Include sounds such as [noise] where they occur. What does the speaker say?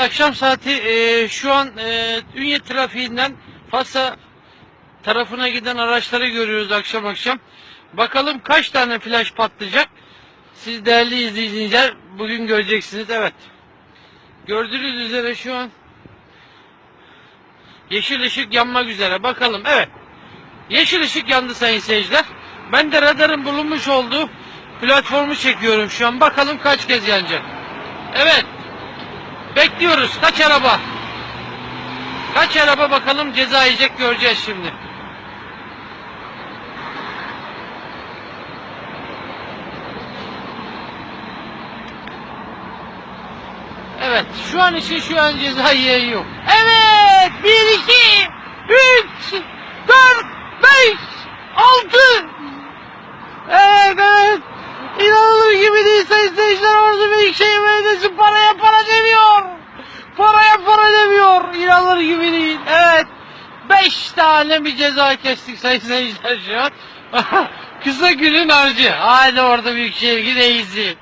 akşam saati e, şu an e, Ünye trafiğinden Fatsa tarafına giden araçları görüyoruz akşam akşam. Bakalım kaç tane flash patlayacak. Siz değerli izleyiciler bugün göreceksiniz. Evet. Gördüğünüz üzere şu an yeşil ışık yanmak üzere. Bakalım. Evet. Yeşil ışık yandı sayın seyirciler. Ben de radarın bulunmuş olduğu platformu çekiyorum şu an. Bakalım kaç kez yanacak. Evet. Bekliyoruz. Kaç araba? Kaç araba bakalım ceza yiyecek göreceğiz şimdi. Evet. Şu an için şu an ceza yiyen yok. Evet. 1, 2, 3, 4, 5, 6. Evet evet. İnanılır gibi değil demiyor. İnanılır gibi değil. Evet. Beş tane bir ceza kestik sayın seyirciler şu an. [laughs] Kısa günün harcı. Haydi orada Büyükşehir yine iyisin.